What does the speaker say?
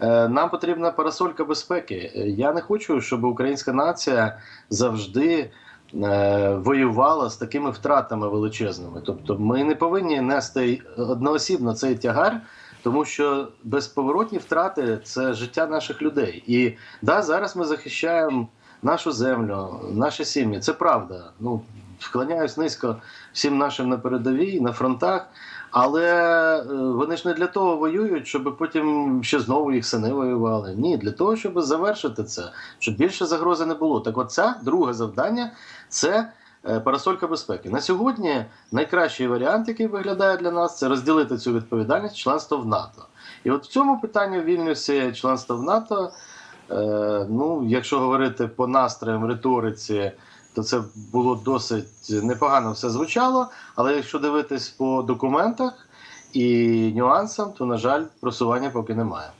Е, Нам потрібна парасолька безпеки. Е, Я не хочу, щоб українська нація завжди е, воювала з такими втратами величезними. Тобто, ми не повинні нести одноосібно цей тягар. Тому що безповоротні втрати це життя наших людей. І да, зараз ми захищаємо нашу землю, наші сім'ї. Це правда. Ну вклоняюсь низько всім нашим на передовій, на фронтах. Але е, вони ж не для того воюють, щоб потім ще знову їх сини воювали. Ні, для того, щоб завершити це, щоб більше загрози не було. Так, от це друге завдання це е, парасолька безпеки. На сьогодні найкращий варіант, який виглядає для нас, це розділити цю відповідальність членство в НАТО. І от в цьому питанні в Вільнюсі членство в НАТО. Е, ну, якщо говорити по настроям риториці, то це було досить непогано все звучало. Але якщо дивитись по документах і нюансам, то на жаль, просування поки немає.